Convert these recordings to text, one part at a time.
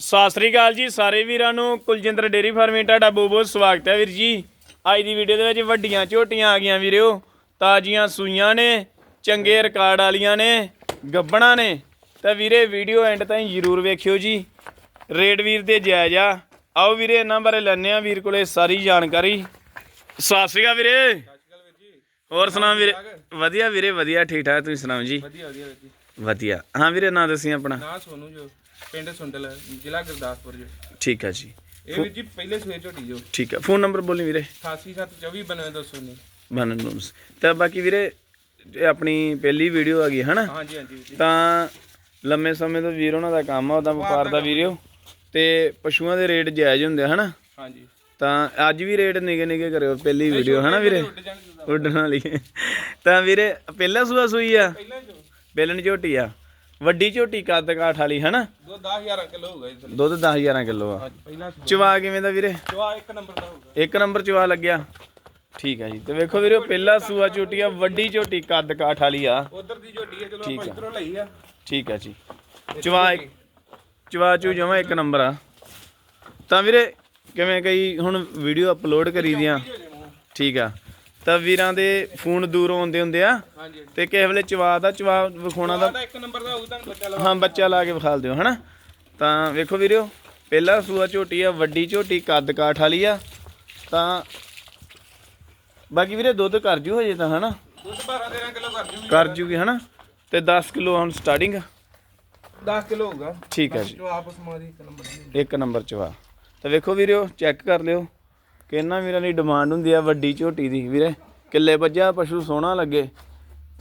ਸਤਿ ਸ੍ਰੀ ਅਕਾਲ ਜੀ ਸਾਰੇ ਵੀਰਾਂ ਨੂੰ। ਕੁਲਜਿੰਦਰ ਡੇਰੀ ਫਾਰਮਿੰਗ ਤੁਹਾਡਾ ਬਹੁਤ ਬਹੁਤ ਸਵਾਗਤ ਹੈ ਵੀਰ ਜੀ। ਅੱਜ ਦੀ ਵੀਡੀਓ ਦੇ ਵਿੱਚ ਵੱਡੀਆਂ ਝੋਟੀਆਂ ਆ ਗਈਆਂ ਵੀਰਿਓ ਤਾਜ਼ੀਆਂ ਸੂਈਆਂ ਨੇ ਚੰਗੇ ਰਿਕਾਰਡ ਵਾਲੀਆਂ ਨੇ ਗੱਬਣਾ ਨੇ। ਤਾਂ ਵੀਰੇ ਵੀਡੀਓ ਐਂਡ ਤਾਈਂ ਜ਼ਰੂਰ ਵੇਖਿਓ ਜੀ। ਰੇਡ ਵੀਰ ਦੇ ਜਾਇਜ਼ ਆ। ਆਓ ਵੀਰੇ ਇਹਨਾਂ ਬਾਰੇ ਲੈਣੇ ਆ ਵੀਰ ਕੋਲੇ ਸਾਰੀ ਜਾਣਕਾਰੀ। ਸਤਿ ਸ੍ਰੀ ਅਕਾਲ ਵੀਰੇ। ਹੋਰ ਸੁਣਾ ਵੀਰੇ? ਵਧੀਆ ਵੀਰੇ ਵਧੀਆ ਠੀਕ ਠਾਕ ਤੁਸੀਂ ਸੁਣਾਓ ਜੀ? ਵਧੀਆ ਵਧੀਆ ਵਧੀਆ। ਹਾਂ ਵੀਰੇ ਨਾਂ ਦੱਸੀ ਆਪਣਾ। ਨਾ ਸੋਨੂ ਜੋ। ਪਿੰਡ ਸੁੰਡਲ ਜ਼ਿਲ੍ਹਾ ਗੁਰਦਾਸਪੁਰ ਜੋ। ਠੀਕ ਆ ਜੀ। ਇਹ ਵੀਰ ਜੀ ਪਹਿਲੇ ਸੂਏ ਝੋਟੀ ਜੋ ਠੀਕ ਆ ਫੋਨ ਨੰਬਰ ਬੋਲੀ ਵੀਰੇ। 8724292219 ਬਨਨ ਤਾਂ ਬਾਕੀ ਵੀਰੇ ਇਹ ਆਪਣੀ ਪਹਿਲੀ ਵੀਡੀਓ ਆ ਗਈ ਹਨਾ? ਹਾਂਜੀ ਹਾਂਜੀ ਵੀਰ ਜੀ। ਤਾਂ ਲੰਮੇ ਸਮੇਂ ਤੋਂ ਵੀਰ ਉਹਨਾਂ ਦਾ ਕੰਮ ਆ ਉਹਦਾ ਵਪਾਰ ਦਾ ਵੀਰਿਓ। ਤੇ ਪਸ਼ੂਆਂ ਦੇ ਰੇਟ ਜਾਇਜ਼ ਹੁੰਦੇ ਆ ਹਨਾ? ਹਾਂਜੀ। ਤਾਂ ਅੱਜ ਵੀ ਰੇਟ ਨਿਗੇ ਨਿਗੇ ਕਰਿਓ ਪਹਿਲੀ ਵੀਡੀਓ ਹਨਾ ਵੀਰੇ? ਉੱਡ ਜਾਣ ਜਿੱਦਾਂ। ਉੱਡਣ ਵਾਲੀ। ਤਾਂ ਵੀਰੇ ਪਹਿਲਾ ਸੂਆ ਸੂਈ ਆ? ਪਹਿਲਾਂ ਜੋ ਬੇਲਣ ਝੋਟੀ ਆ? ਵੱਡੀ ਝੋਟੀ ਕੱਦ ਕਾਠ ਵਾਲੀ ਹਨਾ? ਦੋ 10000 ਕਿਲੋ ਹੋਊਗਾ। ਦੁੱਧ 10000 ਕਿਲੋ ਆ। ਪਹਿਲਾਂ ਚਵਾ ਕਿਵੇਂ ਦਾ ਵੀਰੇ? ਚਵਾ ਇੱਕ ਨੰਬਰ ਦਾ ਹੋਊਗਾ। ਇੱਕ ਨੰਬਰ ਚਵਾ ਲੱਗਿਆ। ਠੀਕ ਆ ਜੀ। ਤੇ ਵੇਖੋ ਵੀਰੇ ਪਹਿਲਾ ਸੂਆ ਝੋਟੀ ਆ ਵੱਡੀ ਝੋਟੀ ਕੱਦ ਕਾਠ ਵਾਲੀ ਆ। ਉਧਰ ਦੀ ਝੋਟੀ ਹੈ ਚਲੋ ਆਪਾਂ। ਇਧਰੋਂ ਲਈ ਆ। ਠੀਕ ਆ ਜੀ। ਚਵਾ ਇੱਕ- ਚਵਾ ਚੂ ਜਮਾ ਇੱਕ ਨੰਬਰ ਆ। ਤਾਂ ਵੀਰੇ ਕਿਵੇਂ ਕਈ ਹੁਣ ਵੀਡੀਓ ਅਪਲੋਡ ਕਰੀ ਦੀਆਂ। ਹੋ। ਠੀਕ ਆ। ਤਾਂ ਵੀਰਾਂ ਦੇ ਫੋਨ ਦੂਰੋਂ ਆਉਂਦੇ ਹੁੰਦੇ ਆ। ਤੇ ਕਿਸੇ ਵੇਲੇ ਚਵਾ ਦਾ ਚਵਾ ਵਿਖਾਉਣਾ ਦਾ। ਦਾ ਇੱਕ ਨੰਬਰ ਦਾ ਹੋਊ ਤਾਂ ਬੱਚਾ ਲਵਾ ਹਾਂ ਬੱਚਾ ਲਾ ਕੇ ਵਿਖਾਲ ਦਿਓ ਹਨਾ? ਤਾਂ ਵੇਖੋ ਵੀਰਿਓ ਪਹਿਲਾ ਸੂਆ ਝੋਟੀ ਆ ਵੱਡੀ ਝੋਟੀ ਕੱਦ ਕਾਠ ਵਾਲੀ ਆ। ਤਾਂ ਬਾਕੀ ਵੀਰੇ ਦੁੱਧ ਕਰ ਜੂ ਹਜੇ ਤਾਂ ਹਨਾ? ਦੁੱਧ 12 13 ਕਿਲੋ ਕਰ ਜੂਗੀ। ਕਰ ਜੂਗੀ ਹਨਾ? ਤੇ 10 ਕਿਲੋ ਹੁਣ ਸਟਾਰਟਿੰਗ 10 ਕਿਲੋ ਹੋਊਗਾ। ਠੀਕ ਆ ਜੀ। ਨੰਬਰ ਇੱਕ ਨੰਬਰ ਚਵਾ। ਤਾਂ ਵੇਖੋ ਵੀਰਿਓ ਚੈੱਕ ਕਰ ਲਿਓ। ਕਿ ਇਹਨਾਂ ਵੀਰਾਂ ਦੀ ਡਿਮਾਂਡ ਹੁੰਦੀ ਆ ਵੱਡੀ ਝੋਟੀ ਦੀ ਵੀਰੇ। ਕਿੱਲੇ ਵੱਜਾ ਪਸ਼ੂ ਸੋਹਣਾ ਲੱਗੇ।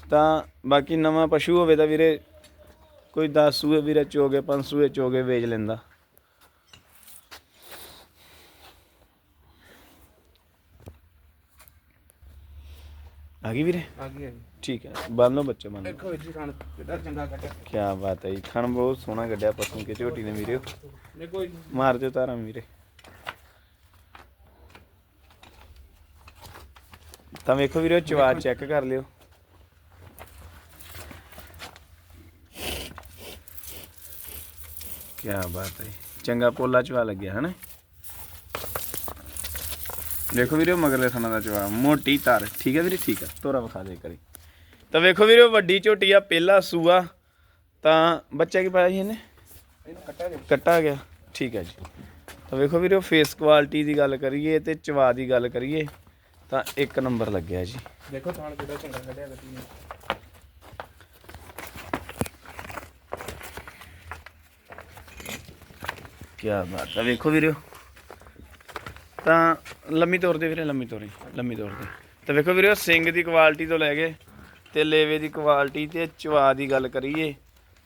ਤਾਂ ਬਾਕੀ ਨਵਾਂ ਪਸ਼ੂ ਹੋਵੇ ਤਾਂ ਵੀਰੇ ਕੋਈ 10 ਸੂਏ ਵੀਰੇ ਚੋਗੇ 5 ਸੂਏ ਚੋਗੇ ਵੇਚ ਲੈਂਦਾ। ਆ ਗਈ ਵੀਰੇ? ਆ ਗਈ ਠੀਕ ਹੈ ਬੰਨ ਲਓ ਬੱਚੇ ਬੰਨ ਦੇਖੋ ਜੀ ਖਾਣ ਕਿੱਡਾ ਚੰਗਾ ਕੱਟਿਆ ਕੀ ਬਾਤ ਹੈ ਜੀ ਥਣ ਬਹੁਤ ਸੋਹਣਾ ਕੱਢਿਆ ਪਸ਼ੂ ਕੇ ਝੋਟੀ ਨੇ ਵੀਰੇ। ਨੇ ਕੋਈ ਮਾਰ ਦਿਓ ਤਾਰਾਂ ਵੀਰੇ। ਤਾਂ ਵੇਖੋ ਵੀਰੇ ਚਵਾ ਚੈੱਕ ਕਰ ਲਿਓ। ਕੀ ਬਾਤ ਹੈ। ਚੰਗਾ ਪੋਲਾ ਚਵਾ ਲੱਗਿਆ ਹਨਾ? ਦੇਖੋ ਵੀਰੇ ਮਗਰਲੇ ਥਾਣਾ ਦਾ ਚਵਾ ਮੋਟੀ ਤਾਰ ਠੀਕ ਹੈ ਵੀਰੇ ਠੀਕ ਹੈ ਤੋਰਾ ਵਿਖਾ ਦੇ ਕਰੀ ਤਾਂ ਵੇਖੋ ਵੀਰੇ ਵੱਡੀ ਝੋਟੀ ਆ ਪਹਿਲਾ ਸੂਆ। ਤਾਂ ਬੱਚਾ ਕੀ ਪਾਇਆ ਸੀ ਇਹਨੇ? ਕੱਟਾ ਗਿਆ। ਠੀਕ ਹੈ ਜੀ। ਤਾਂ ਵੇਖੋ ਵੀਰੋ ਫੇਸ ਕੁਆਲਿਟੀ ਦੀ ਗੱਲ ਕਰੀਏ ਤੇ ਚਵਾ ਦੀ ਗੱਲ ਕਰੀਏ। ਤਾਂ ਇੱਕ ਨੰਬਰ ਲੱਗਿਆ ਜੀ। ਦੇਖੋ ਥਾਣ ਕਿੱਡਾ ਚੰਗਾ ਕੱਢਿਆ ਗੱਡੀ ਨੇ ਕੀ ਬਾਤ ਹੈ ਵੇਖੋ ਵੀਰੋ ਤਾਂ ਲੰਮੀ ਤੌਰ ਦੇ ਵੀਰੇ ਲੰਮੀ ਤੋਰੀ ਲੰਮੀ ਤੌਰ ਦੇ। ਤਾਂ ਵੇਖੋ ਵੀਰੋ ਸਿੰਘ ਦੀ ਕੁਆਲਿਟੀ ਤੋਂ ਲੈ ਕੇ ਤੇ ਲੇਵੇ ਦੀ ਕੁਆਲਿਟੀ ਤੇ ਚਵਾ ਦੀ ਗੱਲ ਕਰੀਏ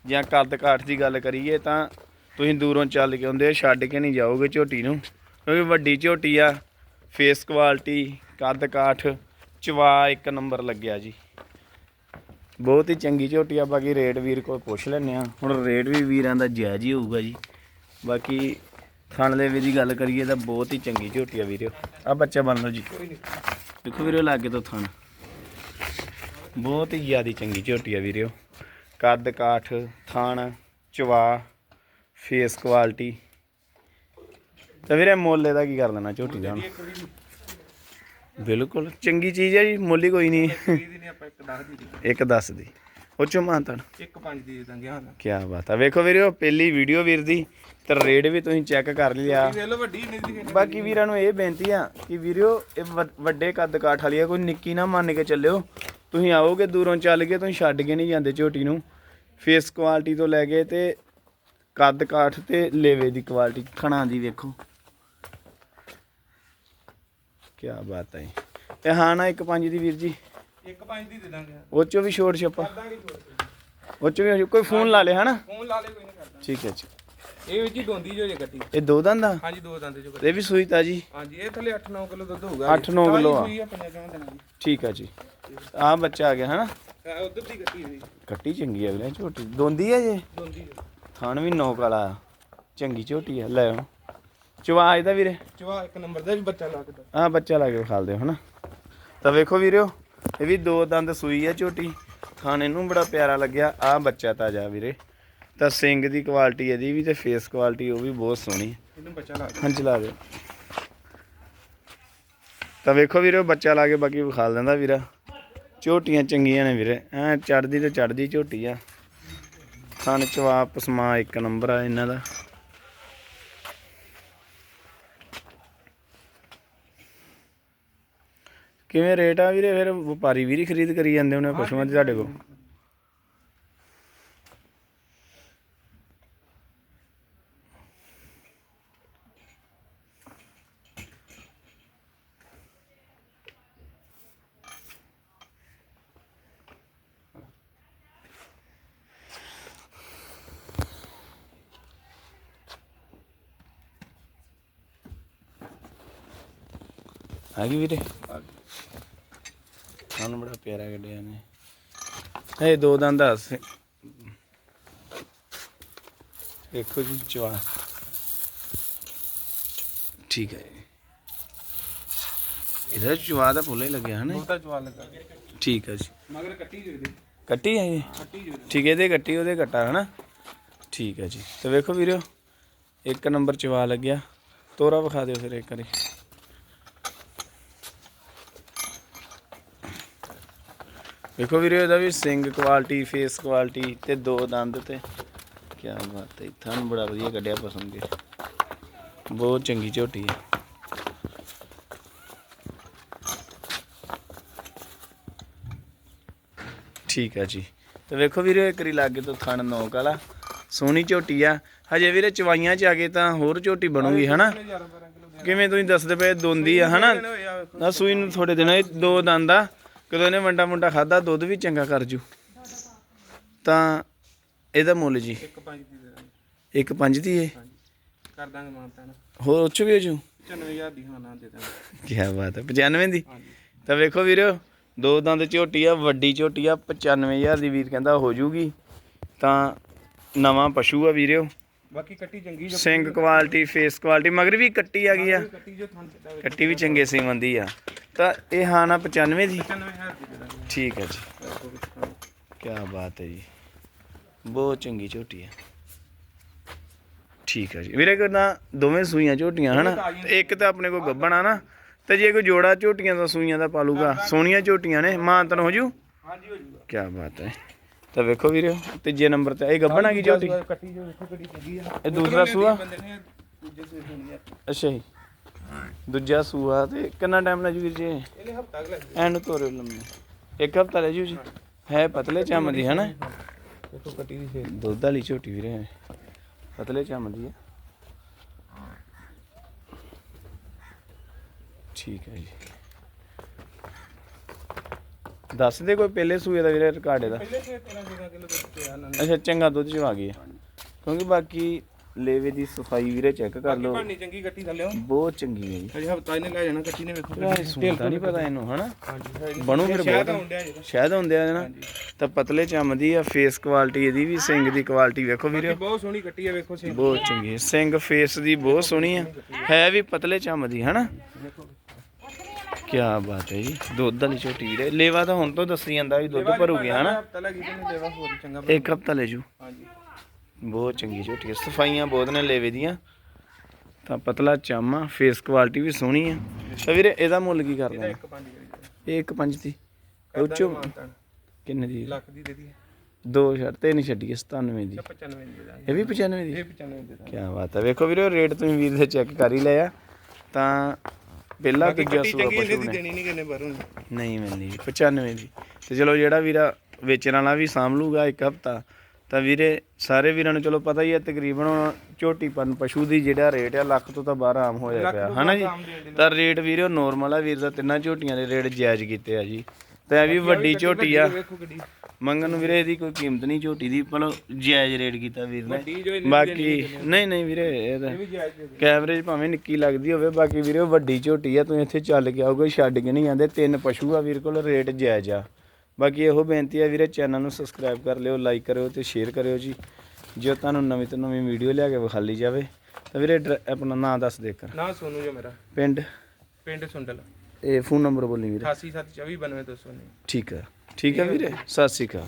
ਜਾਂ ਕੱਦ ਕਾਠ ਦੀ ਗੱਲ ਕਰੀਏ ਤਾਂ ਤੁਸੀਂ ਦੂਰੋਂ ਚੱਲ ਕੇ ਆਉਂਦੇ ਛੱਡ ਕੇ ਨਹੀਂ ਜਾਓਗੇ ਝੋਟੀ ਨੂੰ। ਕਿਉਂਕਿ ਵੱਡੀ ਝੋਟੀ ਆ ਫੇਸ ਕੁਆਲਿਟੀ ਕੱਦ ਕਾਠ, ਚਵਾ ਇੱਕ ਨੰਬਰ ਲੱਗਿਆ ਜੀ। ਬਹੁਤ ਹੀ ਚੰਗੀ ਝੋਟੀ ਆ ਬਾਕੀ ਰੇਟ ਵੀਰ ਕੋਲ ਪੁੱਛ ਲੈਣੇ ਆ ਹੁਣ ਰੇਟ ਵੀ ਵੀਰਾਂ ਦਾ ਜਾਇਜ਼ ਹੀ ਹੋਊਗਾ ਜੀ। ਬਾਕੀ ਥਣ ਦੇ ਵੀ ਦੀ ਗੱਲ ਕਰੀਏ ਤਾਂ ਬਹੁਤ ਹੀ ਚੰਗੀ ਝੋਟੀ ਆ ਵੀਰਿਓ। ਆ ਬੱਚਾ ਬਣ ਲਓ ਜੀ। ਦੇਖੋ ਵੀਰਿਓ ਲਾਗੇ ਤੋਂ ਥਣ। ਬਹੁਤ ਹੀ ਜ਼ਿਆਦਾ ਚੰਗੀ ਝੋਟੀ ਆ ਵੀਰਿਓ। ਕੱਦ ਕਾਠ, ਥਣ, ਚਵਾ ਫੇਸ ਕੁਆਲਿਟੀ ਤਾਂ ਵੀਰੇ ਮੋਲੇ ਦਾ ਕੀ ਕਰ ਲੈਣਾ ਝੋਟੀ ਦਾ ਹੁਣ? ਬਿਲਕੁਲ। ਚੰਗੀ ਚੀਜ਼ ਹੈ ਜੀ ਮੁੱਲ ਹੀ ਕੋਈ ਨਹੀਂ। ਆਪਾਂ ਇੱਕ 10 ਦੀ। ਦੇ ਇੱਕ 10 ਦੀ ਉਹ ਚੋਂ ਮਾਨਤਨ ਇੱਕ 5 ਦੀ ਦੇ ਦਾਂਗੇ ਹਾਂ। ਕੀ ਬਾਤ ਆ। ਵੇਖੋ ਵੀਰਿਓ ਪਹਿਲੀ ਵੀਡੀਓ ਵੀਰ ਦੀ ਤੇ ਰੇਟ ਵੀ ਤੁਸੀਂ ਚੈੱਕ ਕਰ ਲਿਆ। ਵੇਖ ਲਓ ਵੱਡੀ ਨਹੀਂ ਦੀ ਬਾਕੀ ਵੀਰਾਂ ਨੂੰ ਇਹ ਬੇਨਤੀ ਆ ਕਿ ਵੀਰਿਓ ਇਹ ਵੱਡ- ਵੱਡੇ ਕੱਦ ਕਾਠ ਵਾਲੀ ਆ ਕੋਈ ਨਿੱਕੀ ਨਾ ਮੰਨ ਕੇ ਚੱਲਿਓ। ਤੁਸੀਂ ਆਓਗੇ ਦੂਰੋਂ ਚੱਲ ਕੇ ਤੁਸੀਂ ਛੱਡ ਕੇ ਨਹੀਂ ਜਾਂਦੇ ਝੋਟੀ ਨੂੰ। ਫੇਸ ਕੁਆਲਿਟੀ ਤੋਂ ਲੈ ਕੇ ਤੇ ਕੱਦ ਕਾਠ ਤੇ ਲੇਵੇ ਦੀ ਕੁਆਲਿਟੀ ਖਣਾ ਦੀ ਵੇਖੋ। ਕੀ ਬਾਤ ਹੈ ਤੇ ਹਾਂ ਨਾ ਇੱਕ ਪੰਜ ਦੀ ਵੀਰ ਜੀ। ਇੱਕ 5 ਦੀ ਦੇ ਦਾਂਗੇ। ਉਹ ਚੋਂ ਵੀ ਛੋੜ ਛੱਪਾ ਦਾਂਗੇ ਉਹ ਚੋਂ ਵੀ ਕੋਈ ਫੋਨ ਲਾ ਲੇ ਹਨਾ? ਫੋਨ ਲਾ ਲੈ ਕੋਈ ਨਹੀਂ ਕਰਦਾ। ਠੀਕ ਹੈ ਜੀ। ਇਹ ਵੀ ਜੀ ਦੋਂਦੀ ਜੋ ਜੇ ਗੱਡੀ। ਇਹ ਦੋ ਦੰਦ ਆ? ਹਾਂਜੀ ਦੋ ਦੰਦ ਜੋ ਤੇ ਇਹ ਵੀ ਸੂਈ ਤਾਜੀ? ਹਾਂਜੀ ਇਹ ਥੱਲੇ 8-9 ਕਿਲੋ ਦੁੱਧ ਹੋਊਗਾ। 8-9 ਕਿਲੋ ਆ। ਠੀਕ ਆ ਜੀ। ਆ ਬੱਚਾ ਆ ਗਿਆ ਹਨਾ? ਹਾਂ, ਉਧਰ ਦੀ ਗੱਡੀ ਹੋਈ। ਕੱਟੀ ਚੰਗੀ ਆ ਵੀਰੇ ਝੋਟੀ। ਦੋਂਦੀ ਆ ਜੇ? ਦੋਂਦੀ ਜੋ। ਥਾਣ ਵੀ ਨੌਕ ਵਾਲਾ। ਚੰਗੀ ਝੋਟੀ ਆ ਲੈ ਚਵਾ ਇਹਦਾ ਵੀਰੇ। ਚਵਾ ਇੱਕ ਨੰਬਰ ਦਾ ਵੀ ਬੱਚਾ ਲੱਗਦਾ ਆ ਬੱਚਾ ਲਾ ਕੇ ਵਿਖਾਲ ਦਿਓ ਹਨਾ। ਤਾਂ ਵੇਖੋ ਵੀਰਿਓ ਇਹ ਵੀ ਦੋ ਦੰਦ ਸੂਈ ਆ ਝੋਟੀ। ਥਾਣ ਇਹਨੂੰ ਬੜਾ ਪਿਆਰਾ ਲੱਗਿਆ। ਆ ਬੱਚਾ ਤਾਜਾ ਵੀਰੇ। ਤਾਂ ਸਿੰਗ ਦੀ ਕੁਆਲਿਟੀ ਇਹਦੀ ਵੀ ਤੇ ਫੇਸ ਕੁਆਲਿਟੀ ਉਹ ਵੀ ਬਹੁਤ ਸੋਹਣੀ ਹੈ। ਇਹਨੂੰ ਬੱਚਾ ਲਾ ਹਾਂ ਚਲਾ ਦਿਓ। ਤਾਂ ਵੇਖੋ ਵੀਰੇ ਉਹ ਬੱਚਾ ਲਾ ਕੇ ਬਾਕੀ ਵਿਖਾ ਦਿੰਦਾ ਵੀਰਾ। ਝੋਟੀਆਂ ਚੰਗੀਆਂ ਨੇ ਵੀਰੇ। ਐ ਚੜਦੀ ਤੇ ਚੜਦੀ ਝੋਟੀ ਆ। ਥਣ ਚਵਾ ਪਸਮਾ ਇੱਕ ਨੰਬਰ ਆ ਇਹਨਾਂ ਦਾ। ਕਿਵੇਂ ਰੇਟ ਆ ਵੀਰੇ? ਫਿਰ ਵਪਾਰੀ ਵੀਰ ਖਰੀਦ ਕਰੀ ਜਾਂਦੇ ਉਹਨੇ ਪਸ਼ੂਆਂ ਦੀ ਤੁਹਾਡੇ ਕੋਲ। ਹੈਗੀ ਵੀਰੇ? ਪਿਆਰਾ ਕੱਢਿਆ ਨੇ। ਇਹ ਦੋ ਦੰਦ ਆ ਦੇਖੋ ਜੀ ਚਵਾ ਠੀਕ ਹੈ। ਇਹਦਾ ਚਵਾ ਦਾ ਫੁੱਲ ਲੱਗਿਆ ਹਨਾ ਜੀ? ਬਹੁਤਾ ਜਵਾਲ ਲੱਗਾ। ਠੀਕ ਹੈ ਜੀ। ਮਗਰ ਕੱਟੀ ਦੇ ਦੇ। ਕੱਟੀ ਹੈ ਦੇ ਦੇ। ਠੀਕ ਹੈ ਇਹਦੇ ਕੱਟੀ ਉਹਦੇ ਕੱਟਾ ਹਨਾ? ਠੀਕ ਹੈ ਜੀ। ਤੇ ਵੇਖੋ ਵੀਰਿਓ ਇੱਕ ਨੰਬਰ ਚਵਾ ਲੱਗਿਆ। ਤੋਰਾ ਵਿਖਾ ਦਿਓ ਫਿਰ ਇੱਕ ਵਾਰੀ। ਵੇਖੋ ਵੀਰੇ, ਇਹਦਾ ਵੀ ਸਿੰਗ ਕੁਆਲਿਟੀ ਫੇਸ ਕੁਆਲਿਟੀ ਤੇ ਦੋ ਦੰਦ ਤੇ। ਕੀ ਬਾਤ ਹੈ ਤੁਹਾਨੂੰ ਬੜਾ ਵਧੀਆ ਕੱਢਿਆ ਪਸੰਦ ਕੇ ਬਹੁਤ ਚੰਗੀ ਝੋਟੀ ਹੈ। ਠੀਕ ਹੈ ਜੀ। ਤੇ ਵੇਖੋ ਵੀਰੇ, ਇੱਕ ਲਾਗੇ ਤੋਂ ਥਣ ਨੋਕ ਵਾਲਾ। ਸੋਹਣੀ ਝੋਟੀ ਆ। ਹਜੇ ਵੀਰੇ, ਚਵਾਈਆਂ ਚ ਆ ਗਏ ਤਾਂ ਹੋਰ ਝੋਟੀ ਬਣੂਗੀ, ਹਨਾ? ਕਿਵੇਂ ਤੁਸੀਂ ਦੱਸਦੇ ਪਏ, ਦੋਂਦੀ ਆ, ਹਨਾ? ਨਾ ਸੂਈ ਨੂੰ ਥੋੜੇ ਦਿਨ ਇਹ ਦੋ ਦੰਦ ਆ। ਕਦੋਂ ਇਹਨੇ ਵੰਡਾ ਮੁੰਡਾ ਖਾਦਾ ਦੁੱਧ ਵੀ ਚੰਗਾ ਕਰ ਜੂ। ਤਾਂ ਇਹਦਾ ਮੁੱਲ ਜੀ। ਇੱਕ ਪੰਜ ਦੀ ਦੇ ਦਾਂਗੇ। ਇੱਕ ਪੰਜ ਦੀ ਏ? ਹਾਂਜੀ। ਕਰ ਦਾਂਗੇ ਮਾਨਤਾ ਨਾ ਹੋਰ ਉੱਚ ਵੀ ਹੋ ਜੂ? 94000 ਦੀ ਹਾਂ ਨਾ ਦੇ ਦਾਂਗੇ। ਕੀ ਬਾਤ ਹੈ 95 ਦੀ? ਹਾਂਜੀ। ਤਾਂ ਵੇਖੋ ਵੀਰੋ ਦੋ ਦੰਦ ਝੋਟੀ ਆ ਵੱਡੀ ਝੋਟੀ ਆ 95000 ਦੀ ਵੀਰ ਕਹਿੰਦਾ ਹੋ ਜੂਗੀ। ਤਾਂ ਨਵਾਂ ਪਸ਼ੂ ਆ ਵੀਰਿਓ ਬਾਕੀ ਕੱਟੀ ਚੰਗੀ ਜੋ ਸਿੰਗ ਕੁਆਲਿਟੀ ਫੇਸ ਕੁਆਲਿਟੀ ਮਗਰ ਵੀ ਕੱਟੀ ਆ ਗਈ ਆ। ਕੱਟੀ ਜੋ ਥਣ ਚੱਡਾ ਕੱਟੀ ਵੀ ਚੰਗੇ ਸੀਮਨ ਦੀ ਆ। ਤਾਂ ਇਹ ਹਾਂ ਨਾ 95 ਦੀ? 95000 ਦੀ ਦੇ ਦਾਂਗੇ। ਠੀਕ ਹੈ ਜੀ। ਕੀ ਬਾਤ ਹੈ ਜੀ। ਬਹੁਤ ਚੰਗੀ ਝੋਟੀ ਹੈ ਠੀਕ ਹੈ ਜੀ। ਵੀਰੇ ਕੋਲ ਨਾ ਦੋਵੇਂ ਸੂਈਆਂ ਝੋਟੀਆਂ ਹਨਾ? ਇੱਕ ਤਾਂ ਆਪਣੇ ਕੋਲ ਗੱਬਣ ਆ ਨਾ ਤੇ ਜੇ ਕੋਈ ਜੋੜਾ ਝੋਟੀਆਂ ਦਾ ਸੂਈਆਂ ਦਾ ਪਾਲੂਗਾ ਸੋਹਣੀਆਂ ਝੋਟੀਆਂ ਨੇ। ਮਾਨਤਨ ਹੋ ਜੂ? ਹਾਂਜੀ ਹੋ ਜੂਗਾ। ਕੀ ਬਾਤ ਹੈ। ਤਾਂ ਵੇਖੋ ਵੀਰੇ ਤੀਜੇ ਨੰਬਰ ਤੇ ਇਹ ਗੱਬਣ ਆ ਗਈ ਝੋਟੀ ਕੱਟੀ ਜੋ ਵੇਖੋ ਕਿੱਡੀ ਚੰਗੀ ਆ। ਇਹ ਦੂਸਰਾ ਸੂਆ? ਬੰਦੇ ਨੇ ਦੂਜੇ ਸੂਏ ਹੋਣੀ ਆ। ਅੱਛਾ ਜੀ। ਦੂਜਾ ਸੂਆ ਤੇ ਕਿੰਨਾ ਟਾਈਮ ਲੱਜੂ ਵੀਰ ਜੀ ਇਹਨੇ ਹਫਤਾ ਅਗਲਾ ਐਨ ਤੋਰੇ ਲੰਮੇ। ਇੱਕ ਹਫਤਾ ਲੈ ਜੂ ਜੀ? ਹੈ ਪਤਲੇ ਚੰਮ ਦੀ ਹਨਾ? ਵੇਖੋ ਕੱਟੀ ਦੀ ਫੇਰ ਦੁੱਧ ਵਾਲੀ ਝੋਟੀ ਵੀਰੇ ਪਤਲੇ ਚੰਮ ਦੀ ਹੈ ਠੀਕ ਹੈ ਜੀ। ਦੱਸ ਦੇ ਕੋਈ ਪਹਿਲੇ ਸੂਏ ਦਾ ਵੀਰੇ ਰਿਕਾਰਡ ਇਹਦਾ। ਪਹਿਲੇ ਸੂਏ 13 14 ਕਿਲੋ ਦੁੱਧ ਪਿਆ ਨਾ ਅੱਛਾ ਚੰਗਾ ਦੁੱਧ ਚ ਆ ਗਈ ਹੈ ਕਿਉਂਕਿ ਬਾਕੀ ਲੇਵੇ ਦੀ ਸਫ਼ਾਈ ਵੀਰੇ ਚੈੱਕ ਕਰ ਲਓ। ਚੰਗੀ ਥੱਲੇ ਬਹੁਤ ਚੰਗੀ ਹੈ ਜੀ। ਅਜੇ ਹਫਤਾ ਇਹਨੇ ਲੈ ਜਾਣਾ ਕੱਟੀ ਨੇ ਵੇਖੋ। ਯਾਰ ਸੁਣਦਾ ਨਹੀਂ ਪਤਾ ਇਹਨੂੰ ਹਨਾ? ਹਾਂਜੀ ਬਣੂ ਫਿਰ ਸ਼ਾਇਦ ਬਹੁਤ। ਆਉਂਦਿਆ ਜਿਹੜਾ ਸ਼ਾਇਦ ਹੁੰਦੇ ਆ ਨਾ। ਤਾਂ ਪਤਲੇ ਚੰਮ ਦੀ ਆ ਫੇਸ ਕੁਆਲਿਟੀ ਇਹਦੀ ਵੀ ਸਿੰਗ ਦੀ ਕੁਆਲਿਟੀ ਵੇਖੋ ਵੀਰੇ। ਬਹੁਤ ਸੋਹਣੀ ਕੱਟੀ ਆ ਵੇਖੋ ਸੇ ਬਹੁਤ ਚੰਗੀ ਹੈ ਸਿੰਗ ਫੇਸ ਦੀ ਬਹੁਤ ਸੋਹਣੀ ਹੈ ਹੈ ਵੀ ਪਤਲੇ ਚੰਮ ਦੀ ਹਨਾ ਕੀ ਬਾਤ ਹੈ ਜੀ। ਦੁੱਧ ਵਾਲੀ ਝੋਟੀ ਵੀਰੇ ਲੇਵਾ ਤਾਂ ਹੁਣ ਤੋਂ ਦੱਸੀ ਜਾਂਦਾ ਵੀ ਦੁੱਧ ਭਰੂਗੀ ਹਨਾ? ਹਫਤਾ ਲੱਗੀ ਤੇ ਦੇਵਾ ਹੋਰ ਚੰਗਾ ਇੱਕ ਹਫਤਾ ਲੈ ਜੂ। ਹਾਂਜੀ। ਬਹੁਤ ਚੰਗੀ ਝੋਟੀ ਹੈ। ਸਫਾਈਆਂ ਬਹੁਤ ਨੇ ਲੇਵੇ ਦੀਆਂ। ਤਾਂ ਪਤਲਾ ਚੰਮ ਫੇਸ ਕੁਆਲਿਟੀ ਵੀ ਸੋਹਣੀ ਆ। ਤਾਂ ਵੀਰੇ ਇਹਦਾ ਮੁੱਲ ਕੀ ਕਰਦਾ ਇੱਕ ਪੰਜ ਕਰੀ ਇਹ ਇੱਕ ਪੰਜ ਦੀ। ਉਹ ਚੋਂ ਕਿੰਨੇ ਦੀ ਲੱਖ ਦੀ ਦੇ ਦੀ ਦੋ ਛੱਡ ਤੇ ਨਹੀਂ ਛੱਡੀ 97 ਦੀ। 95 ਦੀ ਦੇ ਦਾਂਗੇ। ਇਹ ਵੀ 95 ਦੀ? ਇਹ 95 ਦੀ ਦੇ ਦਾਂਗੇ। ਕੀ ਬਾਤ ਹੈ। ਵੇਖੋ ਵੀਰੇ ਰੇਟ ਤੁਸੀਂ ਵੀਰ ਦੇ ਚੈੱਕ ਕਰ ਹੀ ਲਿਆ। ਤਾਂ ਪਹਿਲਾ ਬਾਕੀ ਤੀਜਾ ਕੱਟੀ ਸੂਆ ਚੰਗੀ ਇਹਨੇ ਪਸ਼ੂ ਦੀ ਨੇ ਦੇਣੀ ਨਹੀਂ ਕਿੰਨੇ ਬਾਹਰੋਂ ਨਹੀਂ ਮਿਲਣੀ 95 ਦੀ। ਤੇ ਚਲੋ ਜਿਹੜਾ ਵੀਰਾ ਵੇਚਣ ਵਾਲਾ ਵੀ ਸਾਂਭ ਲੂਗਾ ਇੱਕ ਹਫਤਾ ਤਾਂ ਵੀਰੇ ਸਾਰੇ ਵੀਰਾਂ ਨੂੰ ਚਲੋ ਪਤਾ ਹੀ ਹੈ ਤਕਰੀਬਨ ਹੁਣ ਝੋਟੀ ਪਨ ਪਸ਼ੂ ਦੀ ਜਿਹੜਾ ਰੇਟ ਆ ਲੱਖ ਤੋਂ ਤਾਂ ਬਾਹਰ ਆਮ ਹੋਇਆ ਪਿਆ ਹਨਾ ਜੀ? ਤਾਂ ਰੇਟ ਵੀਰੇ ਨੋਰਮਲ ਆ ਵੀਰ ਦਾ ਤਿੰਨਾਂ ਝੋਟੀਆਂ ਦੇ ਰੇਟ ਜਾਇਜ਼ ਕੀਤੇ ਆ ਜੀ। ਤੇ ਇਹ ਵੀ ਵੱਡੀ ਝੋਟੀ ਆ। ਵੇਖੋ ਗੱਡੀ। ਮੰਗਣ ਨੂੰ ਵੀਰੇ ਇਹਦੀ ਕੋਈ ਕੀਮਤ ਨਹੀਂ ਝੋਟੀ ਦੀ ਪਰ ਜਾਇਜ਼ ਰੇਟ ਕੀਤਾ ਵੀਰ ਨੇ। ਬਾਕੀ ਨਹੀਂ ਨਹੀਂ ਵੀਰੇ ਇਹ ਤਾਂ 'ਚ ਭਾਵੇਂ ਨਿੱਕੀ ਲੱਗਦੀ ਹੋਵੇ ਬਾਕੀ ਵੀਰੇ ਉਹ ਵੱਡੀ ਝੋਟੀ ਆ ਤੁਸੀਂ ਇੱਥੇ ਚੱਲ ਕੇ ਆਓਗੇ ਛੱਡ ਕੇ ਨਹੀਂ ਜਾਂਦੇ ਤਿੰਨ ਪਸ਼ੂ ਆ ਵੀਰ ਕੋਲ ਰੇਟ ਜਾਇਜ਼ ਆ। ਬਾਕੀ ਇਹੋ ਬੇਨਤੀ ਆ ਵੀਰੇ ਚੈਨਲ ਨੂੰ ਸਬਸਕ੍ਰਾਈਬ ਕਰ ਲਿਓ ਲਾਈਕ ਕਰਿਓ ਤੇ ਸ਼ੇਅਰ ਕਰਿਓ ਜੀ। ਜੇ ਤੁਹਾਨੂੰ ਨਵੀਂ ਤੋਂ ਨਵੀਂ ਵੀਡੀਓ ਲਿਆ ਕੇ ਵਿਖਾਲੀ ਜਾਵੇ ਤਾਂ ਵੀਰੇ ਆਪਣਾ ਨਾਮ ਦੱਸ ਦੇ ਕਰ ਨਾ ਸੋਨੂ ਜੋ ਮੇਰਾ। ਪਿੰਡ? ਪਿੰਡ ਸੁੰਡਲ। ਇਹ ਫੋਨ ਨੰਬਰ ਬੋਲੀ ਵੀਰੇ। 88 724 92 219 ਠੀਕ ਆ। ਠੀਕ ਹੈ ਵੀਰੇ? ਸਤਿ ਸ਼੍ਰੀ ਅਕਾਲ।